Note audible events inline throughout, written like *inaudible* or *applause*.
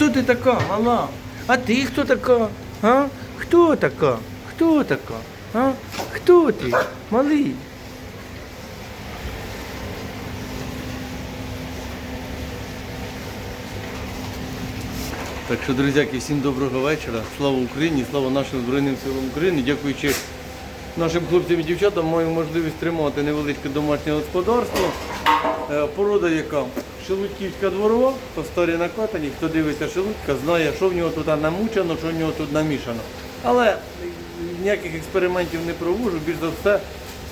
Хто ти така, мала? А ти хто така? А? Хто така? Хто така? А? Хто ти? Малий? Так що, друзяки, всім доброго вечора. Слава Україні, слава нашим Збройним силам України. Дякуючи нашим хлопцям і дівчатам, маємо можливість тримати невеличке домашнє господарство. Е, Порода яка? Шелудьківська дворова, по старі накатані. Хто дивиться шелудька, знає, що в нього тут намучено, що в нього тут намішано. Але ніяких експериментів не проводжу, більш за все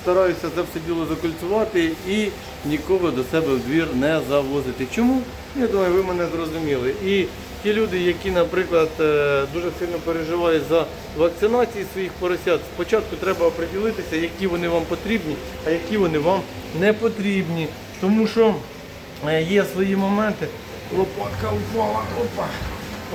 стараюся це все діло закольцювати і нікого до себе в двір не завозити. Чому? Я думаю, ви мене зрозуміли. І ті люди, які, наприклад, е, дуже сильно переживають за вакцинації своїх поросят, спочатку треба оприділитися, які вони вам потрібні, а які вони вам не потрібні. Тому що е, є свої моменти. Лопатка упала, опа.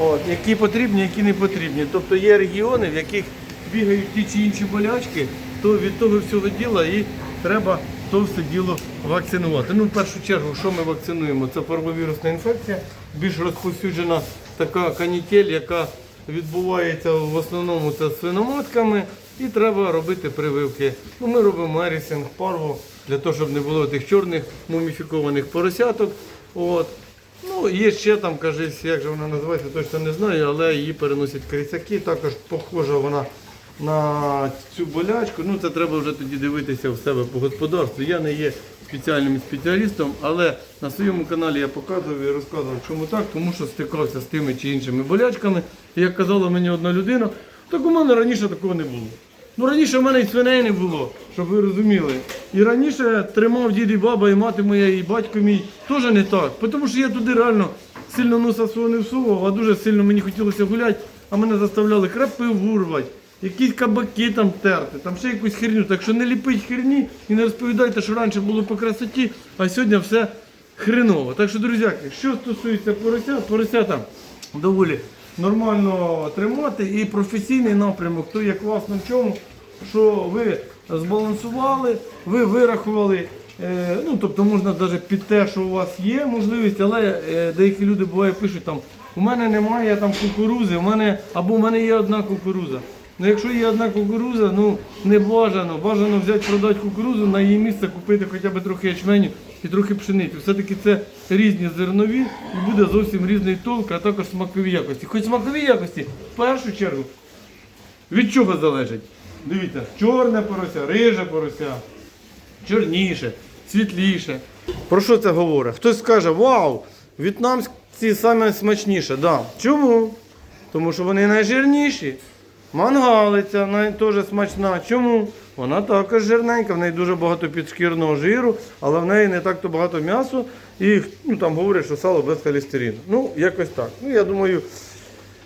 От, які потрібні, які не потрібні. Тобто є регіони, в яких бігають ті чи інші болячки, то від того всього діла і треба то все діло вакцинувати. Ну, в першу чергу, що ми вакцинуємо? Це парвовірусна інфекція, більш розповсюджена така канітель, яка відбувається в основному це з свиноматками, і треба робити прививки. Ну, ми робимо мерісинг, парву, для того, щоб не було тих чорних муміфікованих поросяток. От. Ну, є ще там, кажись, як же вона називається, точно не знаю, але її переносять крисяки. Також похожа вона на цю болячку. Ну, це треба вже тоді дивитися в себе по господарству. Я не є спеціальним спеціалістом, але на своєму каналі я показував і розказував, чому так, тому що стикався з тими чи іншими болячками. І як казала мені одна людина, так у мене раніше такого не було. Ну раніше в мене і свиней не було, щоб ви розуміли. І раніше тримав дід і баба, і мати моя, і батько мій теж не так. Тому що я туди реально сильно носа свого не всував, а дуже сильно мені хотілося гуляти, а мене заставляли крапиву рвати, якісь кабаки там терти, там ще якусь херню. Так що не ліпіть херні і не розповідайте, що раніше було по красоті, а сьогодні все хреново. Так що, друзяки, що стосується поросят, поросята доволі нормально тримати і професійний напрямок, то є класно в чому, що ви збалансували, ви вирахували. е, Ну, тобто можна навіть під те, що у вас є можливість, але е, деякі люди буває пишуть там, у мене немає там кукурузи, у мене, або у мене є одна кукуруза. Ну, якщо є одна кукуруза, ну не бажано. Бажано взяти, продати кукурузу, на її місце купити хоча б трохи ячменю і трохи пшениці. Все-таки це різні зернові і буде зовсім різний толк, а також смакові якості. Хоч смакові якості, в першу чергу, від чого залежить? Дивіться, чорне порося, риже порося, чорніше, світліше. Про що це говорить? Хтось скаже, вау, в'єтнамські саме смачніше. Да. Чому? Тому що вони найжирніші. Мангалиця теж смачна. Чому? Вона також жирненька, в неї дуже багато підшкірного жиру, але в неї не так то багато м'ясу. І ну, там говорять, що сало без холестерину. Ну, якось так. Ну, я думаю,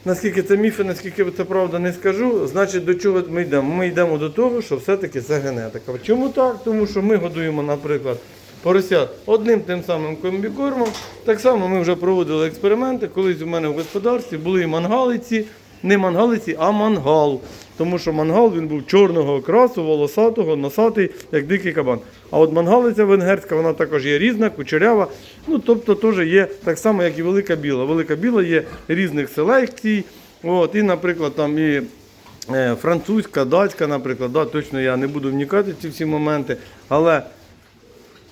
наскільки це міфи, наскільки це правда, не скажу. Значить, до чого ми йдемо? Ми йдемо до того, що все-таки це генетика. Чому так? Тому що ми годуємо, наприклад, поросят одним тим самим комбікормом. Так само ми вже проводили експерименти. Колись у мене в господарстві були і мангалиці, не мангалиці, а мангал. Тому що мангал він був чорного окрасу, волосатого, носатий, як дикий кабан. А от мангалиця венгерська, вона також є різна, кучерява. Ну, тобто теж є так само, як і велика біла. Велика біла є різних селекцій. От, і, наприклад, там і е, французька, датська, наприклад, да, точно я не буду вникати в ці всі моменти. Але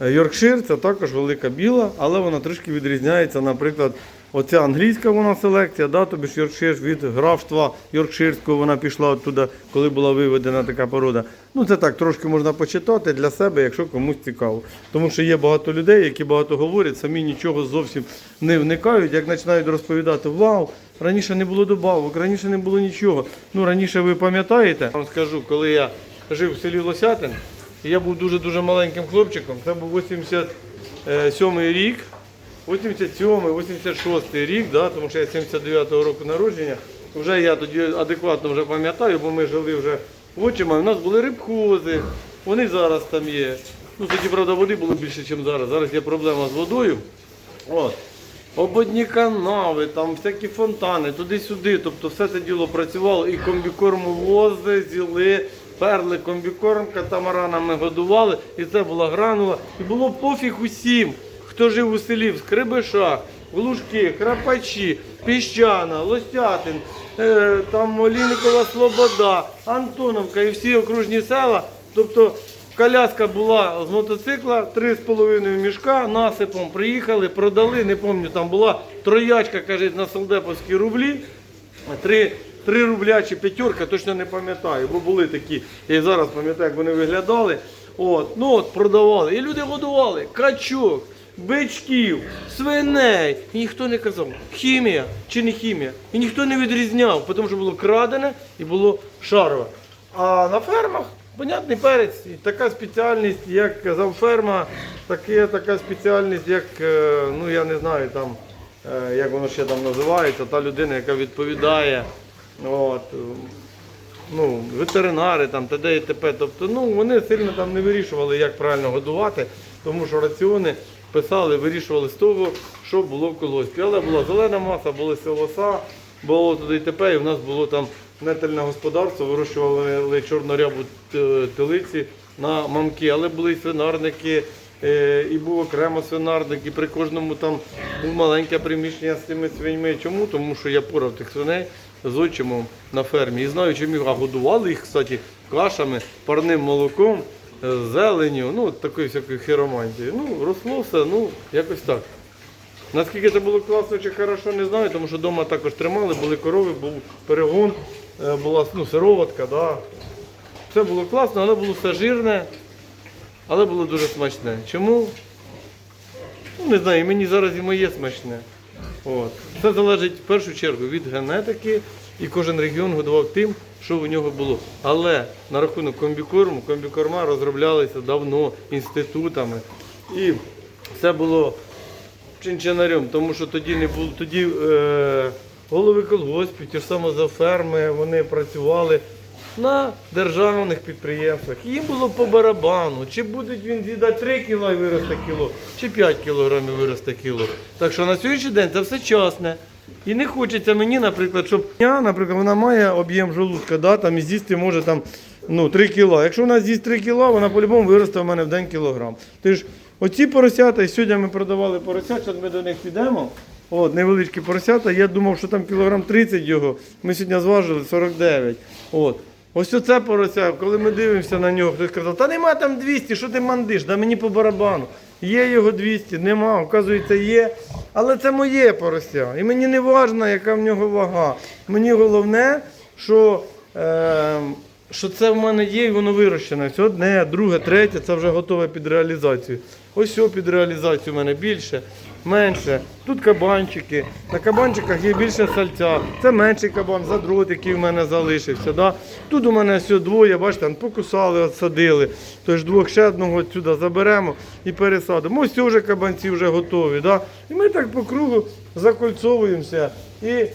Е, Йоркшир це також велика біла, але вона трішки відрізняється. Наприклад, оця англійська вона селекція, да, тобі ж Йоркшир від графства Йоркширського вона пішла оттуда, коли була виведена така порода. Ну це так трошки можна почитати для себе, якщо комусь цікаво. Тому що є багато людей, які багато говорять, самі нічого зовсім не вникають, як починають розповідати, вау, раніше не було добавок, раніше не було нічого. Ну раніше ви пам'ятаєте, вам скажу, коли я жив в селі Лосятин. Я був дуже-дуже маленьким хлопчиком. Це був 87 рік, 87 86 рік, да, тому що я 79-го року народження. Вже я тоді адекватно вже пам'ятаю, бо ми жили вже Очима. У нас були рибхози, вони зараз там є. Ну, тоді, правда, води було більше, ніж зараз. Зараз є проблема з водою. От. Ободні канави, там всякі фонтани, туди-сюди. Тобто все це діло працювало і комбікорму вози, зіли, перли комбікорм, катамаранами годували, і це була гранула. І було пофіг усім, хто жив у селі в Скрибишах, Глушки, Крапачі, Піщана, Лосятин, е, там Олійникова Слобода, Антоновка і всі окружні села. Тобто коляска була з мотоцикла, 3,5 мішка насипом приїхали, продали, не пам'ятаю, там була троячка, каже, на солдеповські рублі. Три, три рубля чи п'ятерка, точно не пам'ятаю, бо були такі, я і зараз пам'ятаю, як вони виглядали. От, ну от продавали. І люди годували качок, бичків, свиней. І ніхто не казав, хімія чи не хімія. І ніхто не відрізняв, тому що було крадене і було шарове. А на фермах, понятний перець, і така спеціальність, як казав ферма, таке, така спеціальність, як, е, ну я не знаю там е, як воно ще там називається, та людина, яка відповідає, от, ну, ветеринари там, т.д. і т.п. Тобто, ну, вони сильно там не вирішували, як правильно годувати, тому що раціони писали, вирішували з того, що було в колгоспі. Але була зелена маса, були силоса, було туди і т.п. І в нас було там нетельне господарство, вирощували чорнорябу телиці на мамки, але були і свинарники, Е, і був окремо свинарник, і при кожному там був маленьке приміщення з цими свиньми. Чому? Тому що я порав тих свиней з отчимом на фермі. І знаю, чим їх а годували їх, кстати, кашами, парним молоком, е, зеленю, ну от такої всякої хіромантії. Ну, росло все, ну, якось так. Наскільки це було класно чи хорошо, не знаю, тому що вдома також тримали, були корови, був перегон, е, була ну, сироватка, да. Все було класно, але було все жирне, але було дуже смачне. Чому? Ну, не знаю, мені зараз і моє смачне. От. Це залежить в першу чергу від генетики, і кожен регіон годував тим, що у нього було. Але на рахунок комбікорму, комбікорма розроблялися давно інститутами. І все було чинчинарем, тому що тоді не було, тоді е, голови колгоспів, ті ж саме за ферми, вони працювали на державних підприємствах. Їм було по барабану, чи буде він з'їдати 3 кіло і виросте кіло, чи 5 кілограмів виросте кіло. Так що на сьогоднішній день це все часне. І не хочеться мені, наприклад, щоб я, наприклад, вона має об'єм желудка, да, там з'їсти може там, ну, 3 кіла. Якщо вона з'їсть 3 кіла, вона по-любому виросте в мене в день кілограм. Ти ж оці поросята, і сьогодні ми продавали поросят, зараз ми до них підемо. От, невеличкі поросята. Я думав, що там кілограм 30 його. Ми сьогодні зважили 49. От. Ось оце порося, коли ми дивимося на нього, хтось казав, та нема там 200, що ти мандиш, да мені по барабану. Є його 200, нема, оказується, є. Але це моє порося. І мені не важливо, яка в нього вага. Мені головне, що, е, що це в мене є і воно вирощене. Ось одне, друге, третє, це вже готове під реалізацію. Ось що під реалізацію в мене більше, менше. Тут кабанчики. На кабанчиках є більше сальця. Це менший кабан, задрот, який в мене залишився. Да? Тут у мене все двоє, бачите, покусали, отсадили. Тож двох ще одного сюди заберемо і пересадимо. Ось вже кабанці вже готові. Да? І ми так по кругу закольцовуємося. І,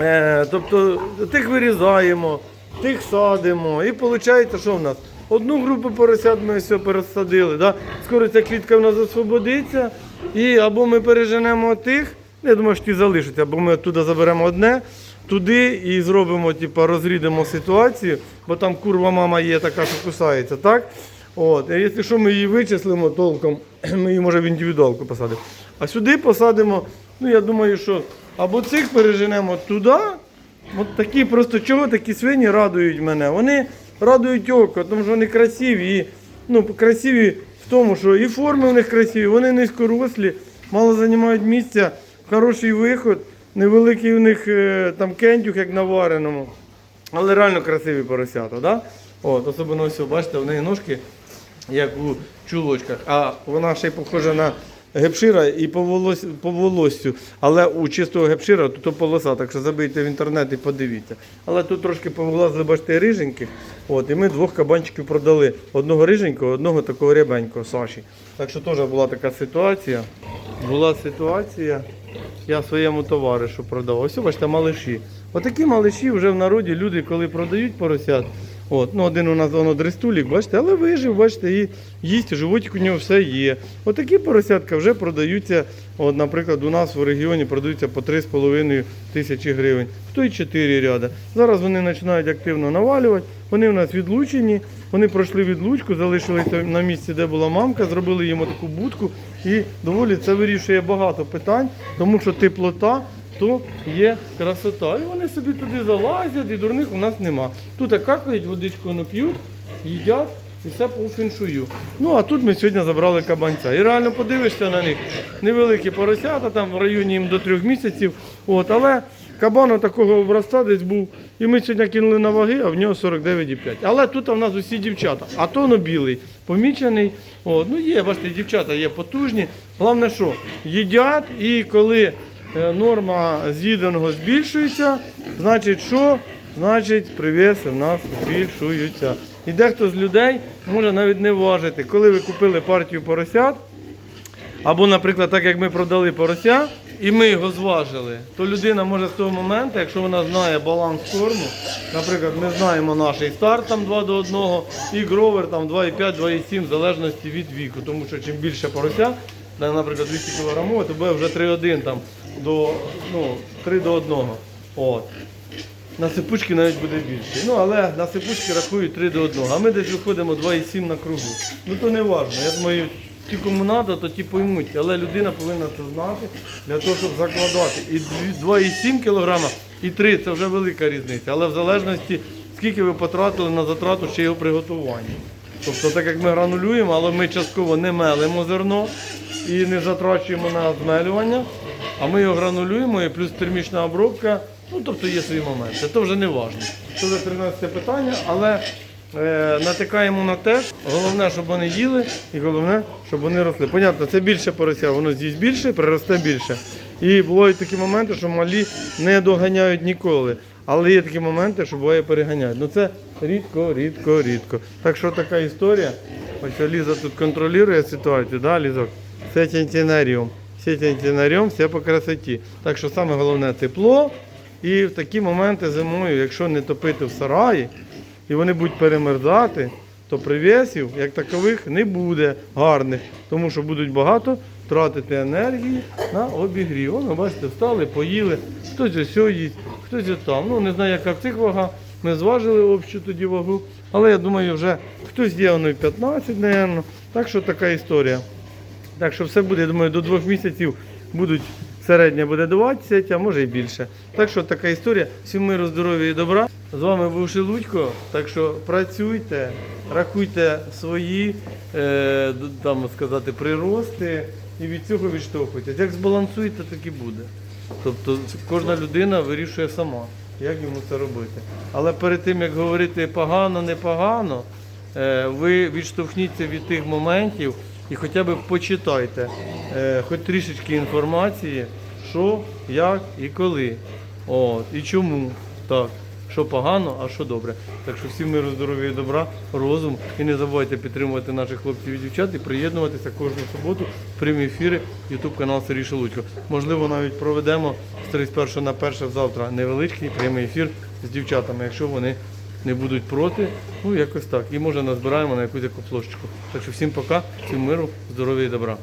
е, тобто тих вирізаємо, тих садимо. І виходить, що в нас? Одну групу поросят ми все пересадили. Да? Скоро ця клітка в нас освободиться. І або ми переженемо тих, я думаю, що ті залишаться, або ми туди заберемо одне, туди і зробимо, типу, розрідемо ситуацію, бо там курва мама є така, що кусається, так? От, і якщо що ми її вичислимо толком, *clears throat* ми її може в індивідуалку посадимо. А сюди посадимо, ну я думаю, що або цих переженемо туди. От такі просто чого такі свині радують мене. Вони радують око, тому що вони красиві. І, ну, красиві в тому, що і форми у них красиві, вони низькорослі, мало займають місця, хороший виход, невеликий у них е, там кентюх, як на вареному. Але реально красиві поросята, да? От, особливо бачите, в неї ножки, як у чулочках, а вона ще й похожа на гепшира і по, волос, по волоссю. Але у чистого гепшира тут полоса, так що забийте в інтернет і подивіться. Але тут трошки повилазили, бачите, риженькі. От, і ми двох кабанчиків продали. Одного риженького, одного такого рябенького Саші. Так що теж була така ситуація. Була ситуація. Я своєму товаришу продав. Ось, бачите, малиші. Отакі малиші вже в народі люди, коли продають поросят. От, ну один у нас воно дрестулік, бачите, але вижив, бачите, і їсть, животик у нього все є. Отакі поросятка вже продаються, от, наприклад, у нас в регіоні продаються по 3,5 тисячі гривень, хто й 4 ряда. Зараз вони починають активно навалювати, вони у нас відлучені, вони пройшли відлучку, залишилися на місці, де була мамка, зробили їм таку будку, І доволі це вирішує багато питань, тому що теплота то є красота. І вони собі туди залазять, і дурних у нас нема. Тут какають, водичку не п'ють, їдять. І все по феншую. Ну а тут ми сьогодні забрали кабанця. І реально подивишся на них. Невеликі поросята, там в районі їм до трьох місяців. От, але кабан такого образця десь був. І ми сьогодні кинули на ваги, а в нього 49,5. Але тут в нас усі дівчата. А то ну білий, помічений. От, ну є, бачите, дівчата є потужні. Головне, що їдять, і коли норма з'їденого збільшується, значить що? Значить, привіси в нас збільшуються. І дехто з людей може навіть не важити, коли ви купили партію поросят, або, наприклад, так як ми продали порося, і ми його зважили, то людина може з того моменту, якщо вона знає баланс корму, наприклад, ми знаємо наш старт там 2 до 1, і гровер там 2,5, 2,7 в залежності від віку. Тому що чим більше порося, наприклад, 200 кг, то буде вже 3,1 там до ну, 3 до 1. От. На сипучки навіть буде більше. Ну, але на сипучки рахують 3 до 1. А ми десь виходимо 2,7 на кругу. Ну то не важливо. Я думаю, ті кому треба, то ті поймуть. Але людина повинна це знати для того, щоб закладати. І 2,7 кг і 3 це вже велика різниця. Але в залежності, скільки ви потратили на затрату ще його приготування. Тобто, так як ми гранулюємо, але ми частково не мелимо зерно і не затрачуємо на змелювання, а ми його гранулюємо і плюс термічна обробка. Ну, тобто є свої моменти. Це вже не важливо. Це вже 13 питання, але е, натикаємо на те, головне, щоб вони їли, і головне, щоб вони росли. Понятно, це більше порося, воно з'їсть більше, приросте більше. І бувають такі моменти, що малі не доганяють ніколи. Але є такі моменти, що буває переганяють. Ну це рідко, рідко, рідко. Так що така історія. Ось Ліза тут контролює ситуацію, да, Лізок? Це центенаріум. Центенаріум, все по красоті. Так що саме головне тепло. І в такі моменти зимою, якщо не топити в сараї, і вони будуть перемерзати, то привісів, як такових, не буде гарних, тому що будуть багато тратити енергії на обігрів. Воно, бачите, встали, поїли, хтось ось їсть, хтось ось там. Ну, не знаю, яка в цих вага. Ми зважили общу тоді вагу, але я думаю, вже хтось є воно і 15, мабуть. Так що така історія. Так що все буде, я думаю, до двох місяців будуть середня буде 20, а може і більше. Так що така історія. Всім миру, здоров'я і добра. З вами був Шелудько. Так що працюйте, рахуйте свої е, там сказати прирости і від цього відштовхуйтесь. Як збалансуєте, так і буде. Тобто кожна людина вирішує сама, як йому це робити. Але перед тим як говорити погано, непогано, Е, ви відштовхніться від тих моментів і хоча б почитайте е, хоч трішечки інформації, що, як і коли. От, і чому так. Що погано, а що добре. Так що всім миру, здоров'я і добра, розум. І не забувайте підтримувати наших хлопців і дівчат і приєднуватися кожну суботу в прямі ефіри YouTube канал Сергій Шелудько. Можливо, навіть проведемо з 31 на 1 завтра невеличкий прямий ефір з дівчатами, якщо вони не будуть проти, ну якось так. І може назбираємо на якусь яку площу. Так що всім пока, всім миру, здоров'я і добра.